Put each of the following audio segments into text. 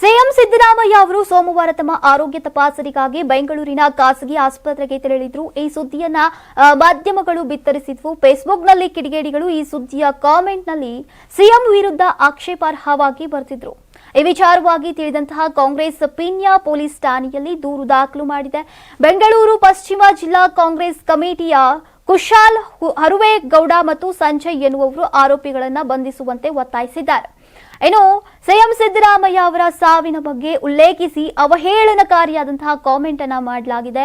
CM Siddaramaiah ಅವರು ಸೋಮವಾರ ತಮ್ಮ ಆರೋಗ್ಯ ತಪಾಸಣೆಗಾಗಿ ಬೆಂಗಳೂರಿನ ಖಾಸಗಿ ಆಸ್ಪತ್ರೆಗೆ ತೆರಳಿದ್ರು. ಈ ಸುದ್ದಿಯನ್ನ ಮಾಧ್ಯಮಗಳು ಬಿತ್ತರಿಸಿದ್ವು. ಫೇಸ್ಬುಕ್ನಲ್ಲಿ ಕಿಡಿಗೇಡಿಗಳು ಈ ಸುದ್ದಿಯ ಕಾಮೆಂಟ್ನಲ್ಲಿ ಸಿಎಂ ವಿರುದ್ಧ ಆಕ್ಷೇಪಾರ್ಹವಾಗಿ ಬರೆದಿದ್ರು ಈ ವಿಚಾರವಾಗಿ ತಿಳಿದಂತಹ ಕಾಂಗ್ರೆಸ್ ಪೀಣ್ಯ ಪೊಲೀಸ್ ಠಾಣೆಯಲ್ಲಿ ದೂರು ದಾಖಲು ಮಾಡಿದೆ. ಬೆಂಗಳೂರು, ಪಶ್ಚಿಮ ಜಿಲ್ಲಾ ಕಾಂಗ್ರೆಸ್ ಕಮಿಟಿಯ ಕುಶಾಲ್ ಹರುವೇಗೌಡ ಮತ್ತು ಸಂಜಯ್ ಎನ್ನುವವರು ಆರೋಪಿಗಳನ್ನು ಬಂಧಿಸುವಂತೆ ಒತ್ತಾಯಿಸಿದ್ದಾರೆ. ಇನ್ನು ಸಿಎಂ ಸಿದ್ದರಾಮಯ್ಯ ಅವರ ಸಾವಿನ ಬಗ್ಗೆ ಉಲ್ಲೇಖಿಸಿ ಅವಹೇಳನಕಾರಿಯಾದಂತಹ ಕಾಮೆಂಟ್ ಅನ್ನ ಮಾಡಲಾಗಿದೆ.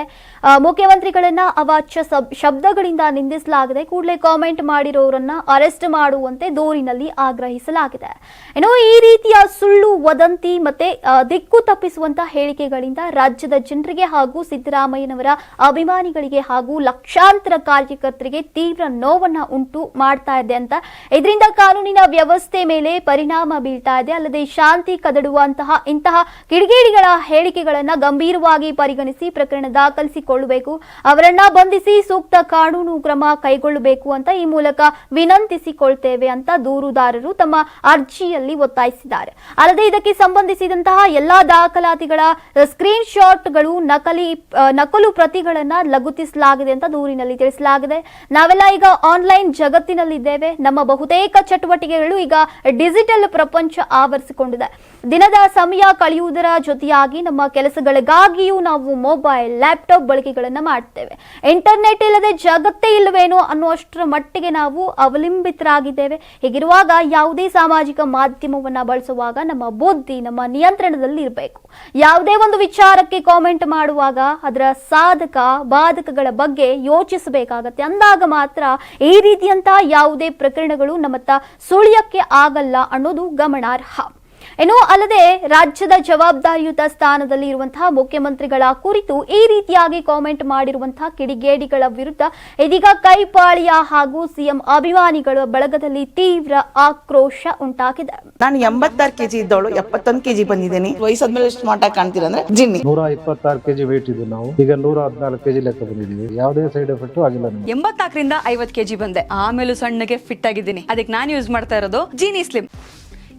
ಮುಖ್ಯಮಂತ್ರಿಗಳನ್ನ ಅವಾಚ್ಯ ಶಬ್ದಗಳಿಂದ ನಿಂದಿಸಲಾಗಿದೆ ಕೂಡಲೇ ಕಾಮೆಂಟ್ ಮಾಡಿರೋರನ್ನ ಅರೆಸ್ಟ್ ಮಾಡುವಂತೆ ದೂರಿನಲ್ಲಿ ಆಗ್ರಹಿಸಲಾಗಿದೆ. ಇನ್ನು ಈ ರೀತಿಯ ಸುಳ್ಳು, ವದಂತಿ ಮತ್ತೆ ದಿಕ್ಕು ತಪ್ಪಿಸುವಂತಹ ಹೇಳಿಕೆಗಳಿಂದ ರಾಜ್ಯದ ಜನರಿಗೆ ಹಾಗೂ ಸಿದ್ದರಾಮಯ್ಯನವರ ಅಭಿಮಾನಿಗಳಿಗೆ ಹಾಗೂ ಲಕ್ಷಾಂತರ ಕಾರ್ಯಕರ್ತರಿಗೆ ತೀವ್ರ ನೋವನ್ನ ಉಂಟು ಮಾಡ್ತಾ ಇದೆ ಅಂತ. ಇದರಿಂದ ಕಾನೂನಿನ ವ್ಯವಸ್ಥೆ ಮೇಲೆ ಪರಿಣಾಮ ಬೀಳ್ತಾ ಇದೆ. ಅಲ್ಲದೆ ಶಾಂತಿ ಕದಡುವಂತಹ ಇಂತಹ ಕಿಡಿಗೇಡಿಗಳ ಹೇಳಿಕೆಗಳನ್ನ ಗಂಭೀರವಾಗಿ ಪರಿಗಣಿಸಿ ಪ್ರಕರಣ ದಾಖಲಿಸಿಕೊಳ್ಳಬೇಕು. ಅವರನ್ನ ಬಂಧಿಸಿ ಸೂಕ್ತ ಕಾನೂನು ಕ್ರಮ ಕೈಗೊಳ್ಳಬೇಕು ಅಂತ ಈ ಮೂಲಕ ವಿನಂತಿಸಿಕೊಳ್ತೇವೆ ಅಂತ ದೂರುದಾರರು ತಮ್ಮ ಅರ್ಜಿಯಲ್ಲಿ ಒತ್ತಾಯಿಸಿದ್ದಾರೆ. ಅಲ್ಲದೆ ಇದಕ್ಕೆ ಸಂಬಂಧಿಸಿದಂತಹ ಎಲ್ಲಾ ದಾಖಲಾತಿಗಳ ಸ್ಕ್ರೀನ್ ಶಾಟ್ಗಳು ನಕಲಿ ನಕಲು ಪ್ರತಿಗಳನ್ನ ಲಗುತ್ತಿಸಲಾಗಿದೆ ಅಂತ ದೂರಿನಲ್ಲಿ ತಿಳಿಸಲಾಗಿದೆ. ನಾವೆಲ್ಲ ಈಗ ಆನ್ಲೈನ್ ಜಗತ್ತಿನಲ್ಲಿದ್ದೇವೆ. ನಮ್ಮ ಬಹುತೇಕ ಚಟುವಟಿಕೆಗಳು ಈಗ ಡಿಜಿಟಲ್ ಪ್ರಪಂಚ ಆವರಿಸಿಕೊಂಡಿದೆ. ದಿನದ ಸಮಯ ಕಳೆಯುವುದರ ಜೊತೆಯಾಗಿ ನಮ್ಮ ಕೆಲಸಗಳಿಗಾಗಿಯೂ ನಾವು ಮೊಬೈಲ್ ಲ್ಯಾಪ್ಟಾಪ್ ಬಳಕೆಗಳನ್ನ ಮಾಡ್ತೇವೆ. ಇಂಟರ್ನೆಟ್ ಇಲ್ಲದೆ ಜಗತ್ತೇ ಇಲ್ಲವೇನೋ ಅನ್ನುವಷ್ಟರ ಮಟ್ಟಿಗೆ ನಾವು ಅವಲಂಬಿತರಾಗಿದ್ದೇವೆ. ಹೀಗಿರುವಾಗ ಯಾವುದೇ ಸಾಮಾಜಿಕ ಮಾಧ್ಯಮವನ್ನ ಬಳಸುವಾಗ ನಮ್ಮ ಬುದ್ಧಿ ನಮ್ಮ ನಿಯಂತ್ರಣದಲ್ಲಿ ಇರಬೇಕು. ಯಾವುದೇ ಒಂದು ವಿಚಾರಕ್ಕೆ ಕಾಮೆಂಟ್ ಮಾಡುವಾಗ ಅದರ ಸಾಧಕ, ಬಾಧಕಗಳ ಬಗ್ಗೆ ಯೋಚಿಸಬೇಕಾಗತ್ತೆ. ಅಂದಾಗ ಮಾತ್ರ ಈ ರೀತಿಯಂತಹ ಯಾವುದೇ ಪ್ರಕರಣಗಳು ನಮ್ಮತ್ತ ಸುಳಿಯಕ್ಕೆ ಆಗಲ್ಲ ಅನ್ನೋದು ಗಮನಾರ್ಹ. ಇನ್ನು ಅಲ್ಲದೆ ರಾಜ್ಯದ ಜವಾಬ್ದಾರಿಯುತ ಸ್ಥಾನದಲ್ಲಿ ಇರುವಂತಹ ಮುಖ್ಯಮಂತ್ರಿಗಳ ಕುರಿತು ಈ ರೀತಿಯಾಗಿ ಕಾಮೆಂಟ್ ಮಾಡಿರುವಂತಹ ಕಿಡಿಗೇಡಿಗಳ ವಿರುದ್ಧ ಇದೀಗ ಕೈಪಾಳಿಯ ಹಾಗೂ ಸಿಎಂ ಅಭಿಮಾನಿಗಳ ಬಳಗದಲ್ಲಿ ತೀವ್ರ ಆಕ್ರೋಶ ಉಂಟಾಗಿದೆ. ನಾನು ಎಂಬತ್ತಾರು ಕೆಜಿ ಇದ್ದವಳು ಎಪ್ಪತ್ತೊಂದು ಕೆಜಿ ಬಂದಿದ್ದೀನಿ. ವಯಸ್ಸಾದ್ಮೇಲೆ ಎಷ್ಟು ಮಾಟ ಕಾಣ್ತೀರ ಅಂದ್ರೆ ಜಿನ್ನಿ. ನೂರ ಇಪ್ಪತ್ತಾರು ಕೆಜಿ ವೇಟ್ ಇದ್ದು ನಾವು. ಈಗ ನೂರ ಹದಿನಾಲ್ಕು ಕೆಜಿ ಲೆಕ್ಕ ಬಂದಿದ್ದೀವಿ. ಯಾವುದೇ ಸೈಡ್ ಎಫೆಕ್ಟ್ ಆಗಿಲ್ಲ ನಮಗೆ. ಎಂಬತ್ನಾಲ್ಕರಿಂದ ಐವತ್ ಕೆಜಿ ಬಂದೆ. ಆಮೇಲೆ ಸಣ್ಣಗೆ ಫಿಟ್ ಆಗಿದ್ದೀನಿ. ಅದಕ್ಕೆ ನಾನು ಯೂಸ್ ಮಾಡ್ತಾ ಇರೋದು ಜೀನಿ ಸ್ಲಿಮ್